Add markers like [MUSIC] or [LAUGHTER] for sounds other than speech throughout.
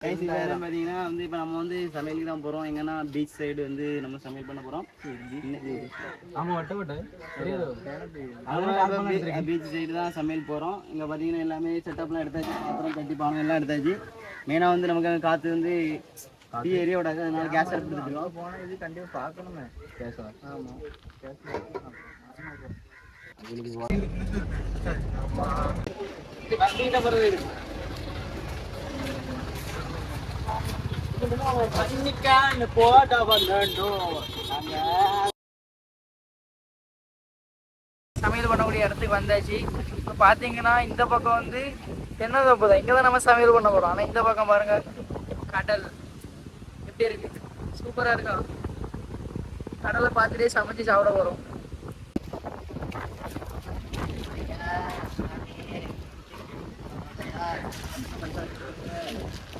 Guys வந்து பார்த்தீங்கன்னா வந்து இப்போ நம்ம வந்து சமையலுக்கு தான் போகிறோம் எங்கன்னா பீச் சைடு வந்து நம்ம சமையல் பண்ண போகிறோம் ஆமா வட்ட வட்ட. பீச் சைடு தான் சமையல் போகிறோம் இங்கே பார்த்தீங்கன்னா எல்லாமே செட்டப்லாம் எடுத்தாச்சு. பாத்திரம் கட்டி பானை எல்லாம் எடுத்தாச்சு. மெயினாக வந்து நமக்கு அங்க காற்று வந்து டீ எரிய விடாது. அதனால கேஸ் அடுப்பு எடுத்துக்கிறோம் போனா இது கண்டிப்பா பார்க்கணுமே. பேசலாம் ஆமாம் சமையல் பண்ணக்கூடிய இடத்துக்கு வந்தாச்சு. இப்போ பார்த்தீங்கன்னா இந்த பக்கம் வந்து தென்னந்தோப்பு தான். இங்கே தான் நம்ம சமையல் பண்ண போகிறோம் ஆனால் இந்த பக்கம் பாருங்க கடல். எப்படி இருக்கு? சூப்பராக இருக்கா? கடலை பார்த்துட்டே சமைச்சு சாப்பிட போகிறோம்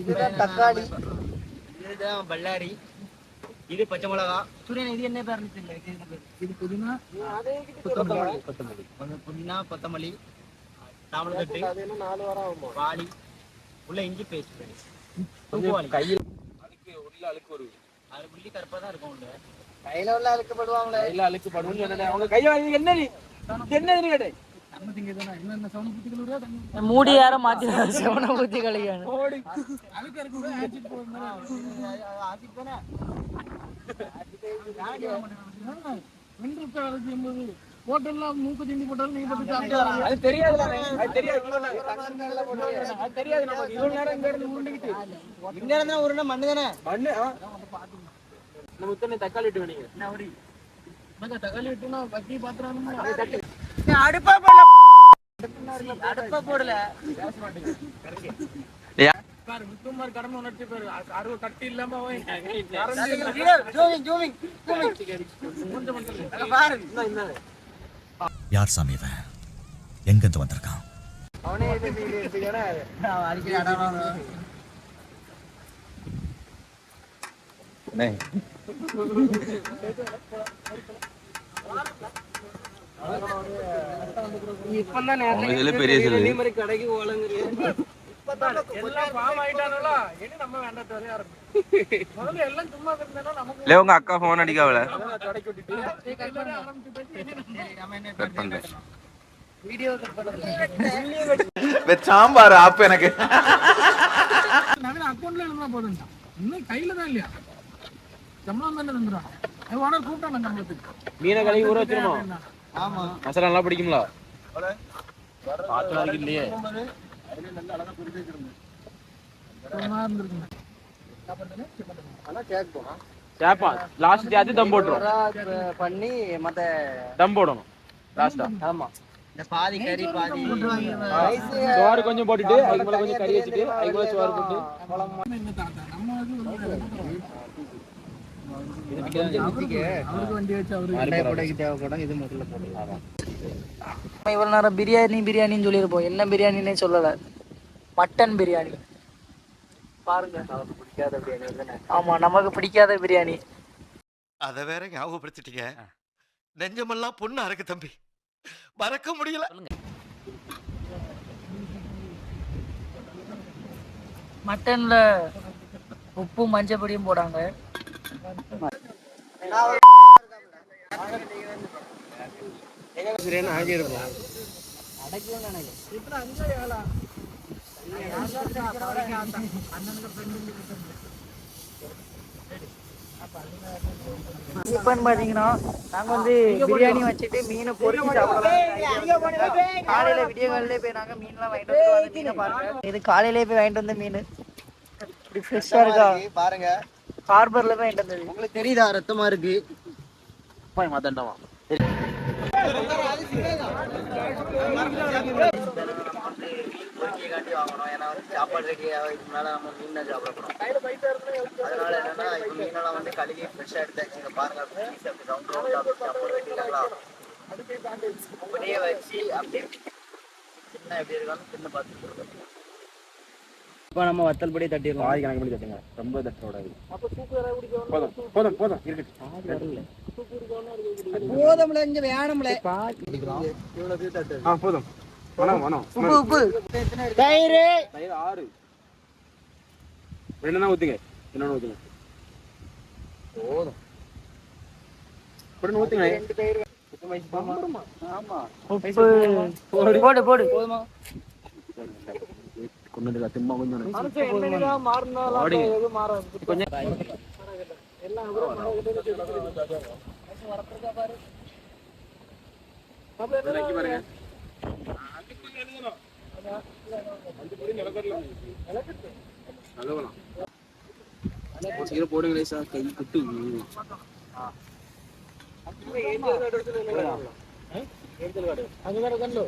இதுதான் தக்காளி. இதுதான் பல்லாரி. இது பச்சை மிளகா. சூரியன் இது என்ன பேர் தெரியல இது புதினா? கொத்தமல்லி. கொத்தமல்லி. புதினா கொத்தமல்லி தாமரத்தட்டு வாளி. உள்ள இஞ்சி பேஸ்ட் கொஞ்சம் கையில் அழுக்கு உள்ள அழுக்கு வரும் அது புள்ளி கருப்பா தான் இருக்கும் உள்ள. கையில உள்ள அழுக்கப்படுவாங்களே கையில அழுக்கு படுவோம் சொன்னேன். அவங்க கையை வாங்கி என்ன நீ என்ன நீ கேட்டேன் மூடி யாரும் மாத்தி செவன ஊத்தி கழிக்கணும் அது தெரியாது. அது தெரியாது. அது தெரியாது. நமக்கு இவ்வளவு நேரம் இங்க இருந்து உருண்டுகிட்டு. இந்நேரம் தான் ஒரு மண்ணு தானே? மண்ணு. நம்ம இத்தனை தக்காளி இட்டு வேணீங்க. அடுப்பா போடல. அடுப்பா போடல. யார் சாமி இவன்? வந்திருக்கான்? ஓலங்குறீங்க எல்லாம் பாம் ஆயிட்டானுல [LAUGHS] முதல்ல எல்லாம் சும்மா இருந்தா நமக்கு இல்ல உங்க அக்கா போன் அடிக்காவல? கடைக்கு விட்டுட்டு எல்லாரும் ஆரம்பிச்சு வீடியோ கட் பண்ணல சாம்பார் ஆப்பு எனக்கு. அக்கௌண்ட்ல எழுதுனா போதும் இன்னும் கையில தான் இல்லையா? சம்பளம் தானே தந்துடும் ஓனர் கூப்பிட்டாங்க சம்பளத்துக்கு. மீனை கழுவி ஊற வச்சிருமா? மசாலா நல்லா பிடிக்கும்ல இல்லையே சேப்பா லாஸ்ட் அது தம் போட்டுரும். பண்ணி மத்த தம் போடணும். லாஸ்டா ஆமா. பாதி கறி பாதி சோறு கொஞ்சம் போட்டுட்டு அதுக்கு மேல கொஞ்சம் கறி வச்சுட்டு அதுக்கு மேல சோறு போட்டு தேவைப்படும் இது முதல்ல போடலாம் நம்ம இவ்வளவு நேரம் பிரியாணி பிரியாணின்னு சொல்லியிருப்போம். என்ன பிரியாணின்னே சொல்லல. மட்டன் பிரியாணி. பாருங்க. பிடிக்காத பிரியாணி தானே ஆமா நமக்கு பிடிக்காத பிரியாணி. அத வேற ஞாபகப்படுத்திட்டீங்க. நெஞ்சமெல்லாம் பொண்ணா இருக்கு தம்பி. மறக்க முடியல. மட்டன்ல உப்பு மஞ்சள் பொடியும் போடாங்க. இப்பன்னு பாத்தீங்கன்னா நாங்க வந்து பிரியாணி வச்சுட்டு மீனை பொரிச்சு சாப்பிடலாம். காலையில விடிய காலையிலே போய் நாங்க மீன்லாம் வாங்கிட்டு வந்து மீனை பாருங்க. இது காலையிலே போய் வாங்கிட்டு வந்த மீன். இப்படி ஃப்ரெஷ்ஷா இருக்கா? பாருங்க. ஹார்பர்ல போய் வாங்கிட்டு வந்தது உங்களுக்கு தெரியுதா? ரத்தமா இருக்கு. மதண்டமா பொறுக்கிக்காண்டி வாங்கணும் ஏன்னா வந்து சாப்பாடு ரெடி இதுக்கு மேலே நம்ம மீன் தான் சாப்பிட போகிறோம் அதனால என்னன்னா இப்போ மீனெல்லாம் வந்து கழுவி ஃப்ரெஷ்ஷாக எடுத்தாச்சு இங்க பாருங்க அப்படி ரவுண்ட் ரவுண்ட் சாப்பாடு வெட்டிட்டாங்களா அப்படியே வச்சு அப்படியே சின்ன எப்படி இருக்கான்னு சின்ன பார்த்து இப்போ நம்ம வத்தல் பொடி தட்டிடுவோம் பாதி கணக்கு பண்ணி தட்டுங்க. ரொம்ப தட்டோடாது போதும் போதும் போதும். இருக்கு போதும்ல இங்க வேணும்ல. ஆ போதும். வேணாம் வேணாம் உப்பு உப்பு. தயிர். தயிர் ஆறு. ரெண்டுனா ஊத்துங்க. இன்னொன்று ஊத்துங்க. போதும். ஊத்துங்க உப்பு. போடு போடு. போதுமா? கொண்டு திம்மா கொஞ்சம் பாருங்க சீக்கிரம் போடுங்களே சார் கை குட்டு அண்ணே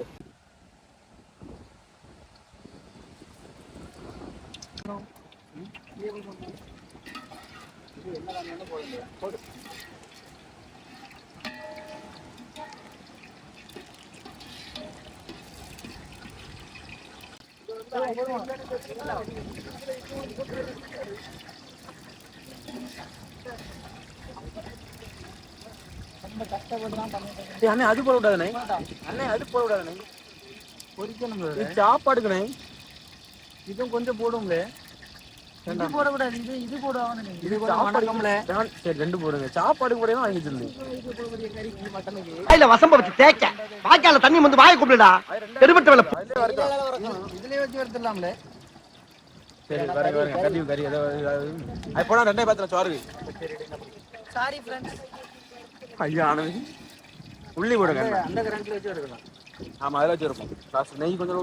அது போட விடாதண்ணே. அண்ணே அது போட விடாதண்ணே. இது சாப்பாடுக்கண்ணே. இதுவும் கொஞ்சம் போடும்ல. இது போட கூடாது இது இது போடுவாங்க இது சாப்பாடுக்கம்ல சரி ரெண்டு போடுங்க. சாப்பாடு கூட வாங்கி வச்சிருந்தேன் கையில வசம்ப வச்சு தேய்க்க. வாய்க்கால தண்ணி வந்து வாயை கூப்பிடுடா. எடுபட்ட வேலை. இதுலயே வச்சு எடுத்துடலாம்ல சரி வரேங்க வரேங்க கறி கறி ஏதோ ஏதாவது. அது போனா ரெண்டே பாத்திரம் சோறு. சாரி ஃப்ரெண்ட்ஸ் ஐயா ஆனந்த் உள்ளி போடுங்க அந்த கரண்ட்ல வச்சு எடுக்கலாம் ஆமா அதில் நெய் கொஞ்சம்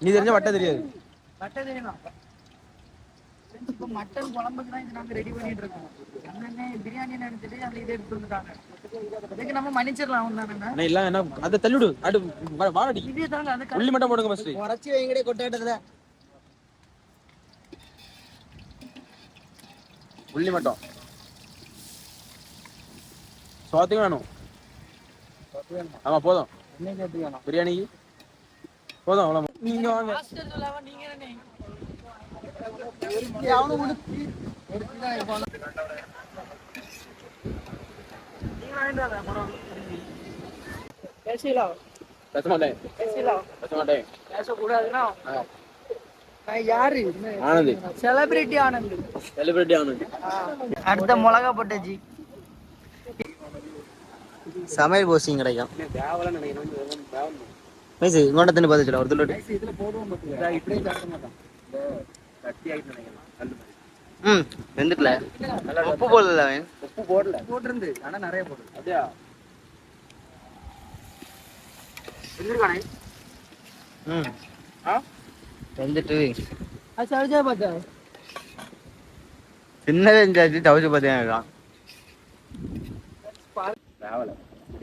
நீ தெரிஞ்ச வட்ட தெரியாது. மட்டன் தெரியணும் இப்போ மட்டன் குழம்புக்கு தான் இது நாங்க ரெடி பண்ணிட்டு இருக்கோம். என்னென்ன பிரியாணி நினைச்சிட்டு அந்த இதை எடுத்து வந்துட்டாங்க. இதுக்கு நம்ம மன்னிச்சிடலாம் ஒன்றானுங்க அண்ணா இல்ல என்ன அதை தள்ளிவிடு. அடு வா- வாடடி இதே தாங்க அது உள்ளி மட்டும் போடுங்க ஃபர்ஸ்ட் உரைச்சி வைங்கடே கொட்டாட்டத்துல உள்ளி மட்டும். சோத்துக்கு வேணும். ஆமா போதும். பிரியாணிக்கு போதும் அவ்வளோ நீங்க வாங்க. ஹாஸ்டல் சொல்லாம நீங்க தானே பேசலாம் பேச மாட்டேன் பேசலாம் பேச மாட்டேன் பேசக்கூடாதுன்னா நான் யாரு? ஆனந்த். செலிபிரிட்டி ஆனந்த். செலிபிரிட்டி ஆனந்த். அடுத்த மிளகா போட்டாச்சு சமையல் போசிங் கிடைக்கும் தேவலாம் நினைக்கிறேன் தேவை மைசு இங்கோட்ட தின்னு பார்த்துச்சுடா ஒரு துள்ளு இதுல பார்த்தீங்களா இப்படியே சாப்பிட மாட்டான் கட்டி ஆயிட்டு நினைக்கிறேன். கல்லு மாதிரி. ம் வெந்துட்டல. உப்பு போடல அவன். உப்பு போடல. போட்டிருந்து ஆனா நிறைய போடு. அப்படியா? ம். ஆ? வெந்துட்டு. அது சரிஜா பார்த்தா சின்ன வெஞ்சாச்சு தவிச்சு பார்த்தீங்கன்னா தேவல.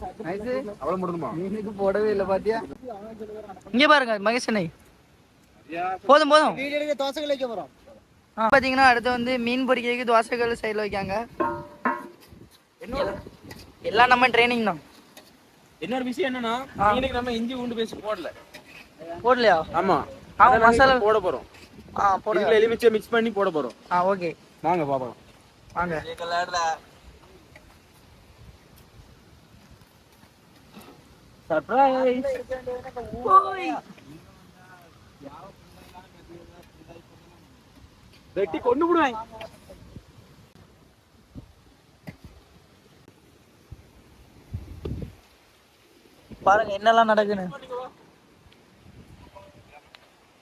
அவ்வளவு முடியுமா மீனுக்கு போடவே இல்லை பாத்தியா? இங்க பாருங்க மகேஷனை போதும் போதும். தோசைகள் வைக்க போறோம். ஆ, பாத்தீங்கன்னா அடுத்து வந்து மீன் பொரிக்கிறதுக்கு தோசைகள் சைடில் வைக்காங்க. எல்லாம்- எல்லாம் நம்ம ட்ரைனிங் தான். இன்னொரு விஷயம் என்னன்னா ஆ. இன்னைக்கு நம்ம இஞ்சி பூண்டு பேஸ்ட் போடல. போடலையா? ஆமா. மசாலா- போட போறோம். ஆ இதுல எலுமிச்சை மிக்ஸ் பண்ணி போட போறோம். ஆ ஓகே. வாங்க பாப்போம். வாங்க. சர்ப்ரைஸ் வெட்டி கொண்டு விடுவேன் பாருங்க என்னெல்லாம் நடக்குன்னு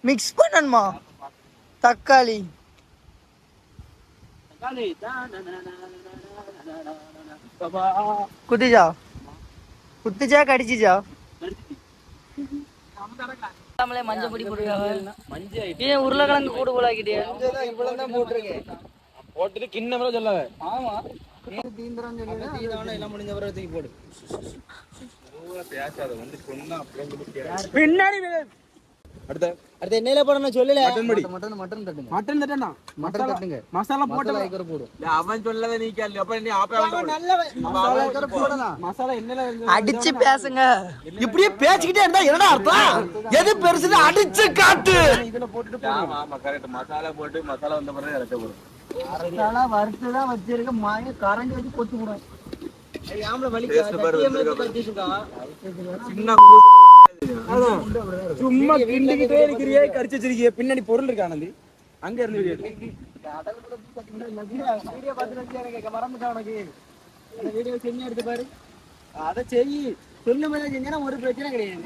மிக்ஸ் பண்ணணுமா தக்காளி குத்திச்சா குத்திச்சா கடிச்சிச்சா நம்மளே மஞ்சள் பொடி போட்டுருக்காங்க ஏன் உருளைக்கிழங்கு கூடு போல ஆக்கிட்டியா? இவ்வளவு தான் போட்டிருக்கேன் போட்டுட்டு கிண்ணம் சொல்லாத. ஆமா. எல்லாம் முடிஞ்ச பிறகு தூக்கி போடு. [LAUGHS] பின்னாடி அடுத்த. அடுத்து எண்ணெயில போடணும் சொல்லல. மட்டன் பொடி. மட்டன் மட்டன் தட்டுங்க. மட்டன் தட்டா மட்டன் தட்டுங்க. மசாலா போட்டு மசாலா ஐக்கரை போடு அவன் சொல்லத நீ கேள்வி அப்ப நீ ஆப்ப மசாலா ஐக்கரை போடலாம் மசாலா என்ன அடிச்சு பேசுங்க. இப்படியே பேசிக்கிட்டே இருந்தா என்னடா அர்த்தம்? எது பெருசுன்னு அடிச்சு காட்டு. இதுல போட்டுட்டு ஆமா ஆமா கரெக்ட் மசாலா போட்டு மசாலா வந்த பிறகு இறக்க போறோம் மசாலா வறுத்து தான் வச்சிருக்க மாய கரண்டி வச்சு கொத்து போடுவேன் ஆம்பளை வலி சின்ன சும்மா கிண்டிக்கிட்டே இருக்கிறியே கரிச்சு வச்சிருக்கிய. பின்னாடி பொருள் இருக்கு ஆனந்தி அங்க இருந்து வீடியோ. வீடியோ பார்த்து வச்சு எனக்கு? மறந்துட்டேன் உனக்கு. அந்த வீடியோ செஞ்சு எடுத்து பாரு. அதை செய். சொல்லு மேல செஞ்சா ஒரு பிரச்சனை கிடையாது.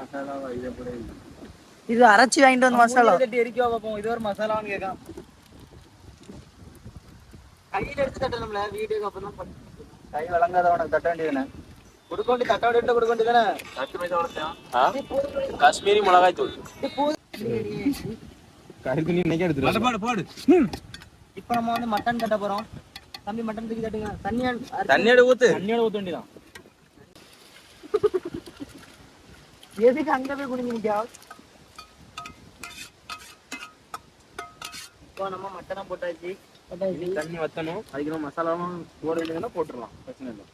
மசாலாவா இதை அரைச்சி வாங்கிட்டு வந்து மசாலா. தட்டி எரிக்க பார்ப்போம் இது ஒரு மசாலான்னு கேட்கான். கையில எடுத்து தட்டணும்ல வீடியோக்கு அப்புறம் தான். கை வழங்காத உனக்கு தட்ட வேண்டியதுனே கொடுக்க வேண்டியதானே காஷ்மீரி மிளகாய் தூள் கருத்து நீ இன்னைக்கு எடுத்துரு பாடு பாடு இப்போ நம்ம வந்து மட்டன் தட்ட போறோம் தம்பி மட்டன் தூக்கி தட்டுங்க தண்ணி அடி- தண்ணியோட ஊத்து தண்ணியோட ஊத்த வேண்டியதான் எதுக்கு அங்க போய் குடிங்க இப்போ நம்ம மட்டனை போட்டாச்சு தண்ணி வத்தணும் அதுக்கு மசாலாவும் போட வேண்டியதுன்னா போட்டுடலாம் பிரச்சனை இல்லை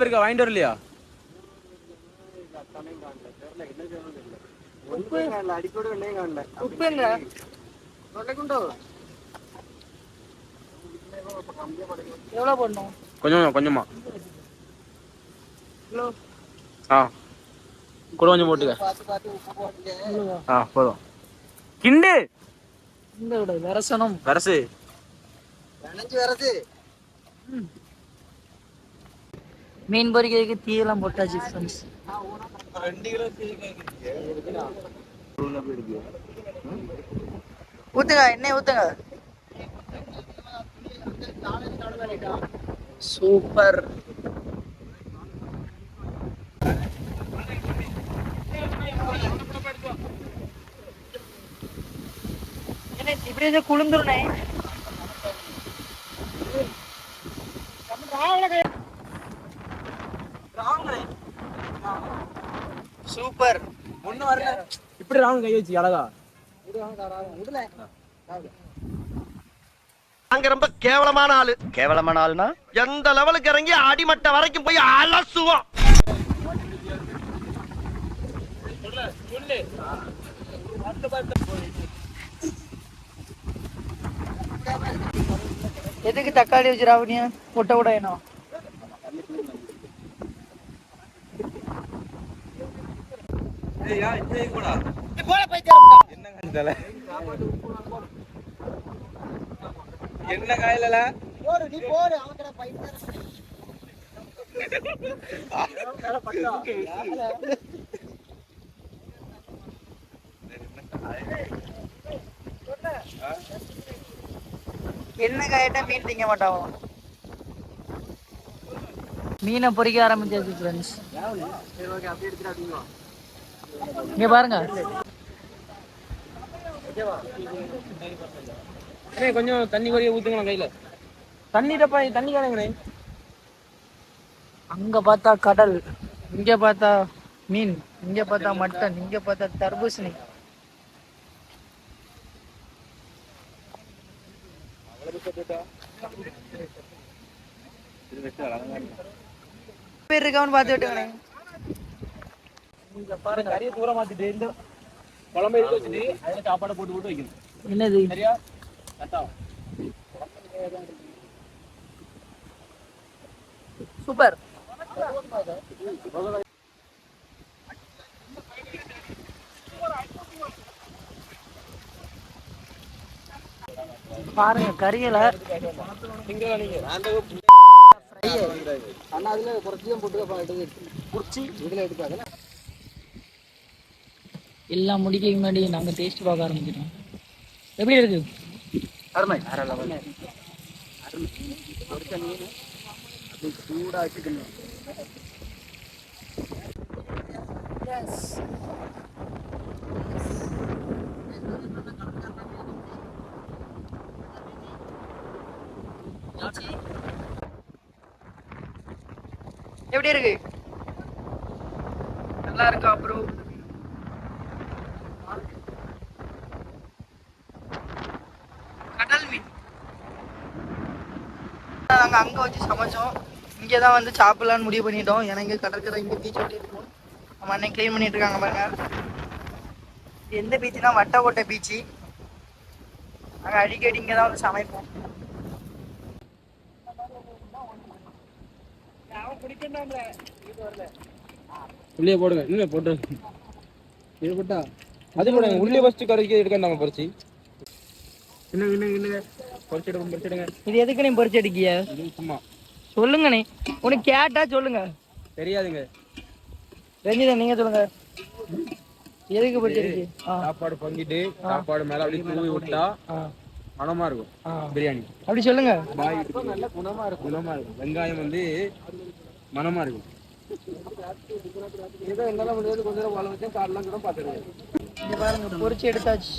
இருக்கா? வாங்கிட்டு வரலையா? எவ்வளவு போடணும்? கொஞ்சமா கொஞ்சமா. ஆ. கூட கொஞ்சம் போட்டுக்க. ஆ போதும். கிண்டு! இந்த விட விரசனம் வரசு. மீன் பொரிக்கிறதுக்கு தீயெல்லாம் போட்டாச்சு ஃப்ரெண்ட்ஸ் ஊத்துங்க எண்ணெய் ஊத்துங்க. சூப்பர் என்ன இப்படியே குளிந்துருனே சூப்பர். ஒண்ணு வரல. இப்படி ராவன் கை வச்சு அழகா. அங்க ரொம்ப கேவலமான ஆளு. கேவலமான ஆளுனா? எந்த லெவலுக்கு இறங்கி அடிமட்ட வரைக்கும் போய் அலசுவோம். எதுக்கு தக்காளி வச்சு ராவணியா முட்டை கூட என்ன என்ன காயில போடு நீ போடு அவன் பைத்தர் என்ன காயிட்டா மீன் திங்க மாட்டான் மீனை பொரிக்க ஆரம்பிச்சாச்சு ஃப்ரெண்ட்ஸ் இங்க பாருங்க. கொஞ்சம் தண்ணி வரைய ஊத்துங்களா கையில. தண்ணி டப்பா தண்ணி காணுங்கண்ணே. அங்க பார்த்தா கடல் இங்க பார்த்தா மீன் இங்க பார்த்தா மட்டன் இங்க பார்த்தா தர்பூசணி. பேர் இருக்கான்னு பார்த்து விட்டுங்களே பாருங்க கறியை தூர மாத்திட்டு இந்த குழம்பு எடுத்து வச்சுட்டு அதுல சாப்பாடை போட்டு போட்டு வைக்கணும். என்னது? சரியா? சூப்பர். பாருங்க கறியில அண்ணா அதுல குறைச்சியும் போட்டு குடிச்சு இதுல எடுக்காது எல்லாம் முடிக்க முன்னாடி நாங்க டேஸ்ட் பார்க்க ஆரம்பிச்சிட்டோம் எப்படி இருக்கு? அருமை. வேற லெவல் அருமை பொரிச்ச மீன் அப்படி சூடா வச்சுக்கணும் எப்படி இருக்கு? நல்லா இருக்கா ப்ரோ கடல் மீன். நாங்க அங்க வச்சு சமைச்சோம். இங்கே தான் வந்து சாப்பிடலான்னு முடிவு பண்ணிட்டோம். ஏன்னா இங்க கடற்கரை இங்க பீச் ஒட்டி இருக்கும். நம்ம அண்ணன் க்ளீன் பண்ணிட்டு இருக்காங்க பாருங்க. எந்த பீச்சுனா வட்டக்கோட்டை பீச்சு நாங்க அடிக்கடி இங்கே தான் வந்து சமைப்போம். உள்ளே போடுங்க. இன்னும் போட்டு. இது போட்டா. அது போடுங்க. உள்ளே ஃபர்ஸ்ட் கறிக்கு எடுக்கண்டாங்க பறிச்சு. இன்னும் இன்னும் இன்னும் பொரிச்சிடுங்க பொரிச்சிடுங்க இது எதுக்கு நீ பொறிச்சு அடிக்கிய இது சும்மா. சொல்லுங்கண்ணே உனக்கு கேட்டா சொல்லுங்க. தெரியாதுங்க. ரஞ்சிதா நீங்க சொல்லுங்க. எதுக்கு பொறிச்சு சாப்பாடு பங்கிட்டு சாப்பாடு மேல அப்படியே தூவி விட்டா மனமா இருக்கும். பிரியாணி. அப்படி சொல்லுங்க. பாய் நல்ல குணமா இருக்கும். குணமா இருக்கும். வெங்காயம் வந்து மனமா இருக்கும். ஏதோ என்னால முடியாது. கொஞ்ச நேரம் வள வச்சேன். காரெல்லாம் கூட பாருங்க பொரிச்சு எடுத்தாச்சு.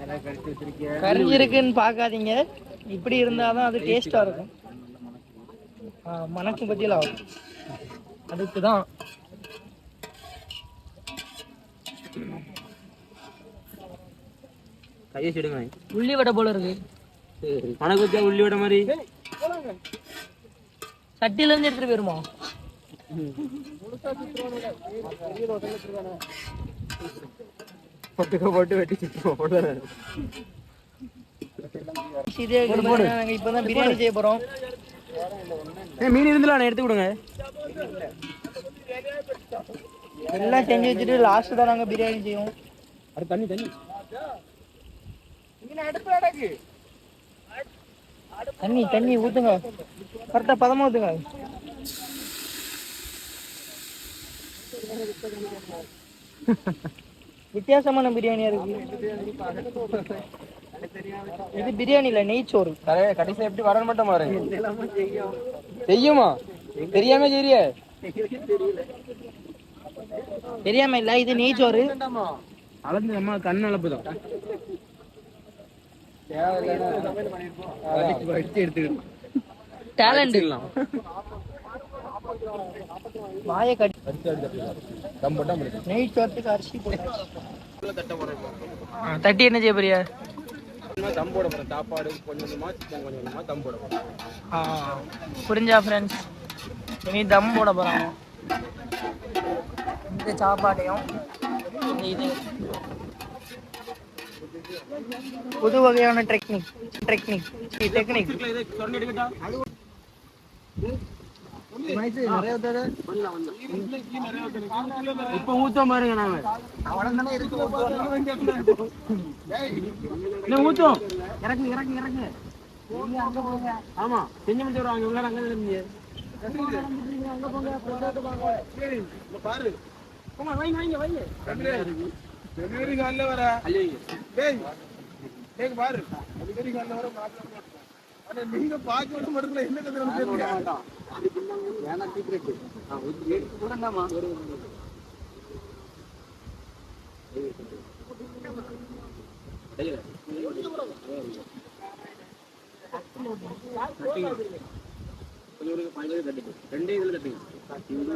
நல்லா கடிச்சு வச்சிருக்கேன் கரிஞ்சு இருக்குன்னு பார்க்காதீங்க. இப்படி இருந்தாதான் அது டேஸ்டா இருக்கும். ஆ, மணக்கும் பத்தியில அதுக்கு தான் கையை சிடுங்க. உள்ளி வடை போல இருக்கு. வச்சா உள்ளி விட மாதிரி? சட்டில இருந்து எடுத்துட்டு போயிருமா? பொட்டுக்க போட்டு வெட்டி இப்பதான் பிரியாணி செய்ய போறோம். மீன் இருந்துல நான் எடுத்து கொடுங்க. எல்லாம் செஞ்சு வச்சுட்டு லாஸ்ட் தான் நாங்க பிரியாணி செய்வோம். அது தண்ணி தண்ணி. தண்ணி தண்ணி ஊத்துங்க. கரெக்டா பதமா ஊத்துங்க. வித்தியாசமான பிரியாணியா இருக்கு. இது பிரியாணி இல்ல நெய்ச்சோறு கடைசியில் எப்படி வரணும் மட்டும் பாருங்க செய்யுமா. தெரியாம செய்ய தெரியாம இல்ல இது நெய்ச்சோறு அளந்து அம்மா கண் அளப்பு தான் டேலண்ட் வாயை கடி தம் போட்டா முடியும் அரிசி தட்டி என்ன செய்ய போறியா? தம் போட போறேன் சாப்பாடு கொஞ்சம் கொஞ்சமா சிக்கன் கொஞ்சம் கொஞ்சமா தம் போட போறேன் புரிஞ்சா ஃப்ரெண்ட்ஸ் இனி தம் போட போறாங்க. இந்த சாப்பாட்டையும் இது. புது வகையான டெக்னிக் டெக்னிக் டெக்னிக் இப்ப ஊத்தம் பாருங்க நாங்க. என்ன ஊத்தம் இறக்கு இறக்கு இறக்கு. ஆமா செஞ்சு முடிச்சு வருவாங்க இவ்வளவு அங்க இருந்தீங்க பாரு. வைங்க வைங்க வைங்க. டெலிவரி காலில் வர? டேய் டேய் பாரு. டெலிவரி காலில் வர மாட்டலாம் ஆனா நீங்க பாக்க விட மாட்டீங்களா என்ன கதை வேணாம்? சீக்கிரட் எடுத்து கூடண்டாமா ரெண்டே இதுல தட்டுங்க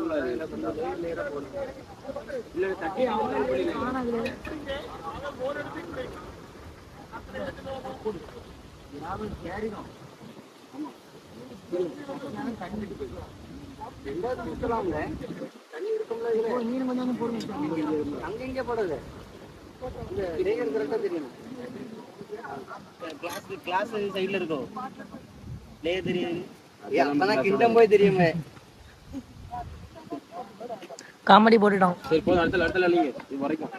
இல்ல தட்டி அங்க இங்க போடுறது கிளாஸ் கிளாஸ் சைடுல இருக்கும் லே தெரியாது அப்பதான் கிண்டம் போய் தெரியுமே. காமெடி போட்டுட்டோம் சரி போதும் அடுத்த அடுத்த நீங்க இது வரைக்கும்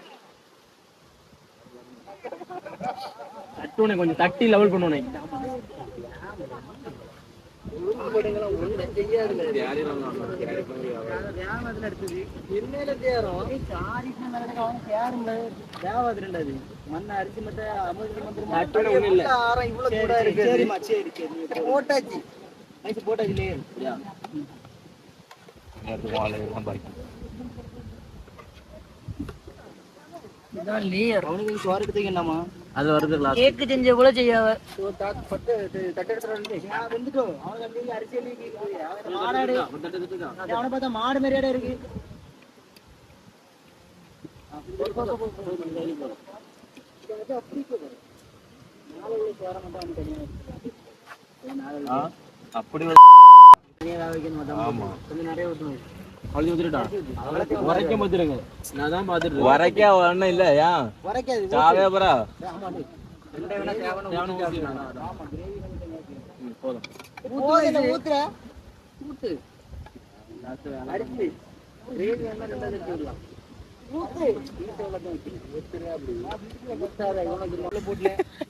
தட்டுனே கொஞ்சம் தட்டி லெவல் பண்ணுனே உளுந்து போட்டீங்களா ஒன்றும் செய்யாதுல தேவதில் எடுத்தது என்னையில தேரம் தேருங்க தேவாதிரண்டா அது மண்ணை அரிசி மட்டும் அமிர்தி மட்டும் ஆரம் இவ்வளவு கூட இருக்கு சரிம்மா சரி சரி போட்டாச்சு நைட்டு போட்டாச்சு லேயர் இதான் லேயர் அவனுக்கு சோறு எடுத்துக்க என்னமா அது வருது கேக்கு செஞ்ச கூட பட்டு தட்டு எடுத்துட்டு அரிசி மாடாடு அவனை பார்த்தா மாடு மாதிரியாடா இருக்கு. அப்படி கொஞ்சம் நிறைய ஊற்றணும் வரைக்க ஒண்ணும் இல்ல ஏன் வரைக்காது சாவே பரா போதும். ஊத்துற. ஊத்து. அரிசி.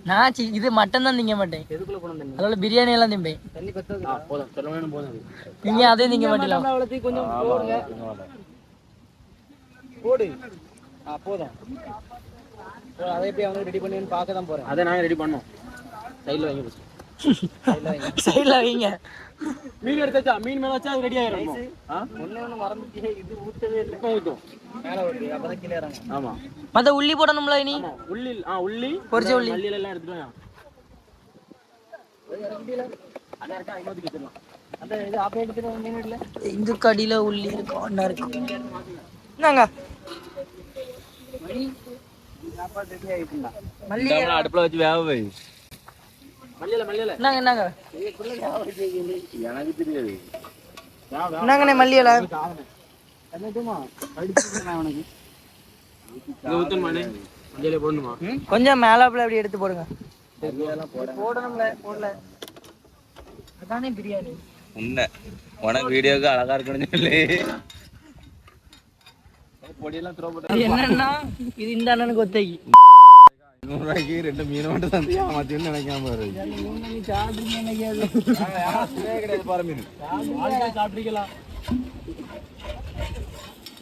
நான் இது மட்டன் தான் திங்க மாட்டேன். அதோட பிரியாணி எல்லாம் திம்பேன். நீங்க அதே திங்க அவ்வளோத்தையும் கொஞ்சம் போடுங்க. போடு போதும் அதை எப்படி அவனுக்கு ரெடி பண்ணுன்னு பார்க்க தான் போறேன் அதை நான் ரெடி பண்ணோம் சைடில் வாங்கி சைட்ல வைங்க. மீன் எடுத்தாச்சா? மீன் மேல வச்சா அது ரெடி ஆயிரும். ஒண்ணே ஒண்ணு மறந்துட்டே இது ஊத்தவே இல்லை. இப்போ ஊத்தும். மேலே ஊற்றி அப்பதான் கீழே இறங்கும். ஆமா. மத்த உள்ளி போடணும்ல இனி? உள்ளி ஆ உள்ளி. பொரிச்ச உள்ளி. மல்லியில எல்லாம் எடுத்துட்டு இங்க கடியில உள்ளி இருக்கு. என்னங்க மல்லி. அடுப்புல வச்சு வேக வை மல்லியில மல்லியில என்னங்க என்னங்க எனக்கு தெரியாது. என்னங்கண்ணே மல்லியல. கொஞ்சம் மேலாப்புல அப்படி எடுத்து போடுங்க. போடணும்ல போடல. அதானே பிரியாணி. உன்ன உனக்கு வீடியோக்கு அழகா இருக்கணும்னு சொல்லி. பொடியெல்லாம் என்னன்னா இது இந்த அண்ணனுக்கு ஒத்தைக்கு நூறு ரூபாய்க்கு ரெண்டு மீன் மட்டும் தந்து ஏமாத்தின்னு நினைக்காம பாரு. கிடையாது பாரு மீன் வாழ்க்கை சாப்பிட்டுக்கலாம்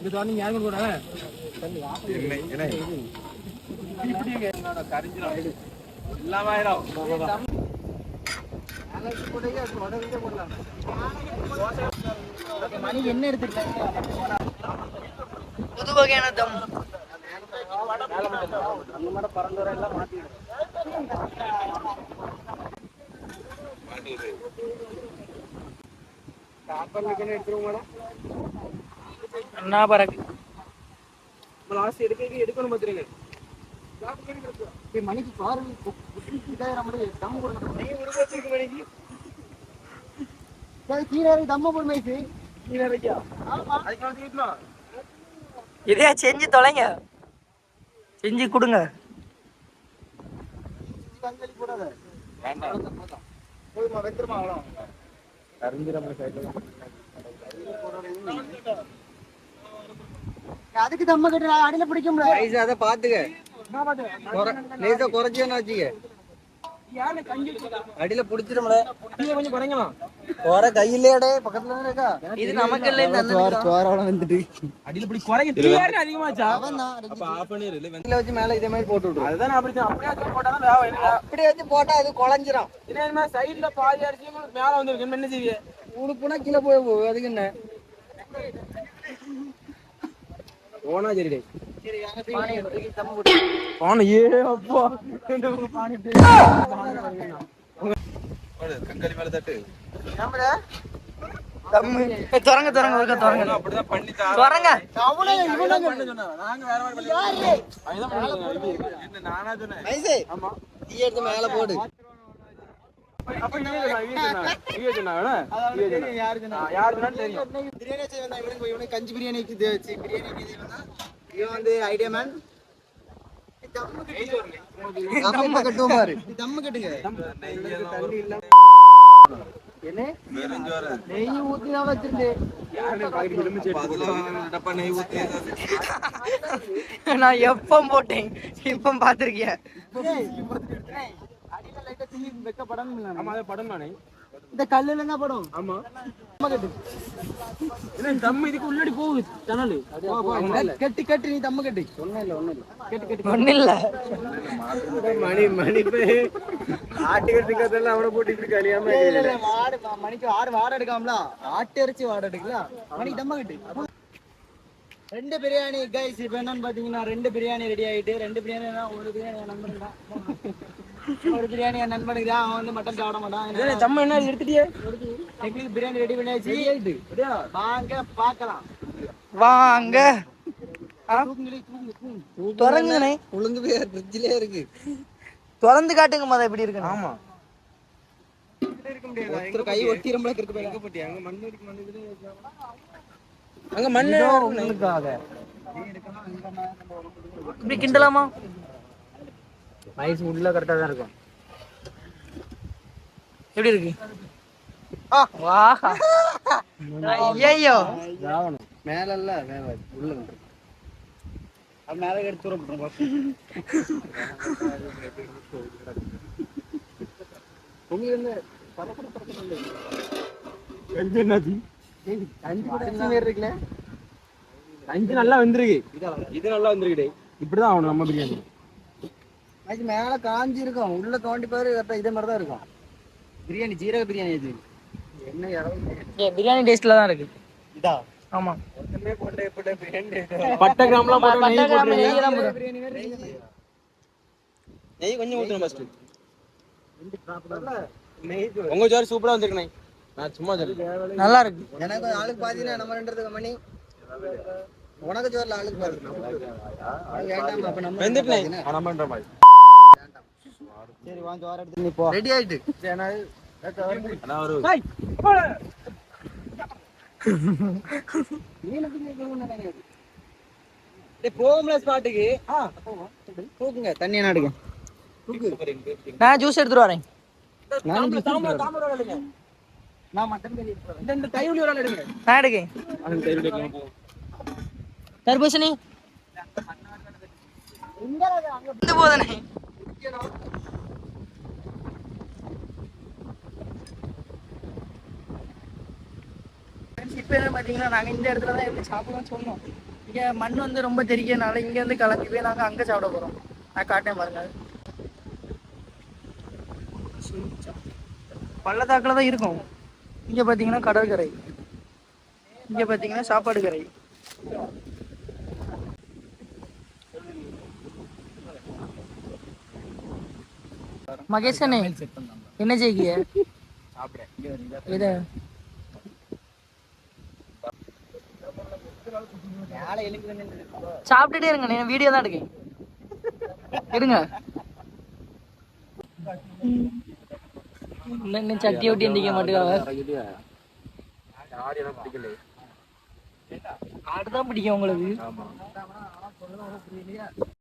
இது தோணி யாரும் கூட இல்லாம ஆயிரும் மணி என்ன எடுத்துக்கிட்டாங்க புது வகையான தம். அந்த மாதிரி பறந்துரை எல்லாம் அண்ணா பறக்கு லாஸ்ட் எடுக்க எடுக்கணும் பாத்துருங்க மணிக்கு பாருங்க இதாயிரம் மட்டும் தம்மு நீ மணிக்கு கீரை தம்ம போடு கீழே ஆமா அதுக்கு வந்து வீட்டுல இதையா செஞ்சு தொலைங்க. செஞ்சு கொடுங்க. அதுக்கு தம்ம கட்டு அடியில பிடிக்க முடியாது. அதை பாத்துக்க குறைச்சேன்னு வச்சுக்க. அடியில புடிச்சிருமல. கொஞ்சம் குறைங்கலாம் தானே குறைங்க. தீயாரு அதிகமாச்சா? அவன் தான் அப்ப ஆஃப் பண்ணிரு வச்சு மேல இதே மாதிரி போட்டு விட்டுரு. அதுதான் அப்படி தான். அப்படியே வச்சு வேக வைக்கணும். அப்படியே வச்சு போட்டா அது குழஞ்சிரும். இதே மாதிரி சைடுல பாதி அரிசி மேல வந்து என்ன செய்வீங்க? உடுப்புனா கீழே போய் அதுக்கு என்ன? [LAUGHS] போனா சரிடே சரி அங்க போய் தூக்கி தம்ம போட்டு பானை ஏ அப்பா கங்காளி மேல தட்டு ஏம்புடா? தம்மு ஏய், திறங்க திறங்க ஒருக்கா திறங்க அப்படிதான் பண்ணி திறங்க அவனே இவனுங்க. நாங்க வேற மாதிரி யாரு? அதுதான் பண்ணுவோம். என்ன நானா சொன்னேன் மைசே, தீ எடுத்து மேல போடு அப்ப நீங்க சொன்னா, இவங்க சொன்னா, இவங்க சொன்னா, வேணா? இவங்க சொன்னா. ஆ, யார் சொன்னாலும் தெரியும். பிரியாணி செய்ய வந்தா இவனுக்கு போய் இவனுக்கு கஞ்சி பிரியாணி பிரியாணி இவன் வந்து ஐடியா மேன் தம்மு [LAUGHS] கட்டுவோம் பாரு. தம்மு கட்டுங்க. என்ன? நெய் ஊத்தி தான் வச்சிருந்து அதெல்லாம் டப்பா நெய் ஊத்தி [LAUGHS] நான் எப்போ போட்டேன். இப்போ தானே. இந்த கல்லுல என்ன படம். ஆமா. உள்ளடி போகுது. கெட்டி கெட்டி நீ தம்ம கெட்டி. ஒண்ணும் இல்ல ஒண்ணும் இல்ல கெட்டி கெட்டி. ஒண்ணு இல்ல மணி மணி ஆட்டுக்கிறதுக்கு அவனை போட்டு கழியாம மணிக்கு ஆறு வாடை எடுக்காமல ஆட்டு இறைச்சி வாடை எடுக்கலாம் மணிக்கு தம்ம கெட்டி. ரெண்டு பிரியாணி கைஸ் இப்போ என்னன்னு பாத்தீங்கன்னா ரெண்டு பிரியாணி ரெடி ஆயிட்டு ரெண்டு பிரியாணி ஒரு பிரியாணி தான் ஒரு பிரியாணி என் நண்பனுக்கு தான். அவன் வந்து மட்டன் சாப்பிட மாட்டான். தம்ம என்ன எடுத்துட்டியே? எங்களுக்கு பிரியாணி ரெடி பண்ணியாச்சு. வாங்க பார்க்கலாம். வாங்க. உளுந்து போய் ஃப்ரிட்ஜ்லயே இருக்கு. திறந்து காட்டுங்க மத எப்படி இருக்கு ஆமா ஒருத்தர் கை ஒட்டி ரொம்ப இருக்கு போய் எங்க போட்டி அங்க மண்ணு இருக்கு மண்ணு இதுல அங்க மண்ணு உங்களுக்காக. இப்படி கிண்டலாமா? ஐஸ் உள்ள கரெக்டா தான் இருக்கும். எப்படி இருக்கு? ஐயோ ராவணம் மேல இல்ல மேல உள்ள மேல எடுத்து தூரம் அஞ்சு நல்லா வந்திருக்கு. இது நல்லா வந்திருக்கு டேய். இப்படிதான் ஆகணும் நம்ம பிரியாணி. அது மேல காஞ்சி இருக்கும். உள்ள தோண்டி பாரு இதே மாதிரி தான் இருக்கும். பிரியாணி ஜீரக பிரியாணி இது. என்ன இறவு? பிரியாணி டேஸ்ட்ல தான் இருக்கு. இதா? ஆமா. பட்டை கிராம்லாம் போட்டு பட்டை நெய் கிராம்பு போட்டு நெய் தான் போடுறோம். நெய் கொஞ்சம் ஊத்துறேன் ஃபர்ஸ்ட் உங்க ஜோர் சூப்பரா வந்திருக்கு நெய் நான் சும்மா சொல்றேன். நல்லா இருக்கு. எனக்கு ஆளுக்கு பாத்தீங்கன்னா நம்ம ரெண்டு மணி உனக்கு ஜோர்ல ஆளுக்கு பாரு அது வேண்டாம் அப்ப நம்ம வெந்துட்டு நெய் நான் பண்ற மாதிரி சரி வாங்க ஜோர் எடுத்து நீ போ. ரெடி ஆயிட்டு. அதான் ஒரு போகும்ல ஸ்பாட்டுக்கு. தூக்குங்க தண்ணி என்ன எடுங்க நான் ஜூஸ் எடுத்துட்டு வரேன். நான் மட்டன் கறி எடுத்து வரேன். இந்த இந்த கையுலி ஒரு ஆள் எடுங்க நான் எடுக்கேன் அந்த கையுலி எடுக்கலாம் போ தர்பூசணி இந்த போதனே இப்போ என்ன பார்த்தீங்கன்னா நாங்கள் இந்த இடத்துல தான் எப்படி சாப்பிடலாம்னு சொன்னோம். இங்கே மண் வந்து ரொம்ப தெரிக்கிறனால இங்கே வந்து கிளம்பி போய் நாங்கள் அங்கே சாப்பிட போகிறோம் நான் காட்டேன் பாருங்க. பள்ளத்தாக்கில் தான் இருக்கும். இங்கே பார்த்தீங்கன்னா கடற்கரை. இங்கே பார்த்தீங்கன்னா சாப்பாடு கரை. மகேஷனே என்ன செய்கிய இத சாப்பிட்டுட்டே இருங்க நான் வீடியோ தான் எடுக்கேன். எடுங்க. இன்னும் சட்டி ஒட்டி எந்திக்க மாட்டேங்க ஆடுதான் பிடிக்கும் உங்களுக்கு.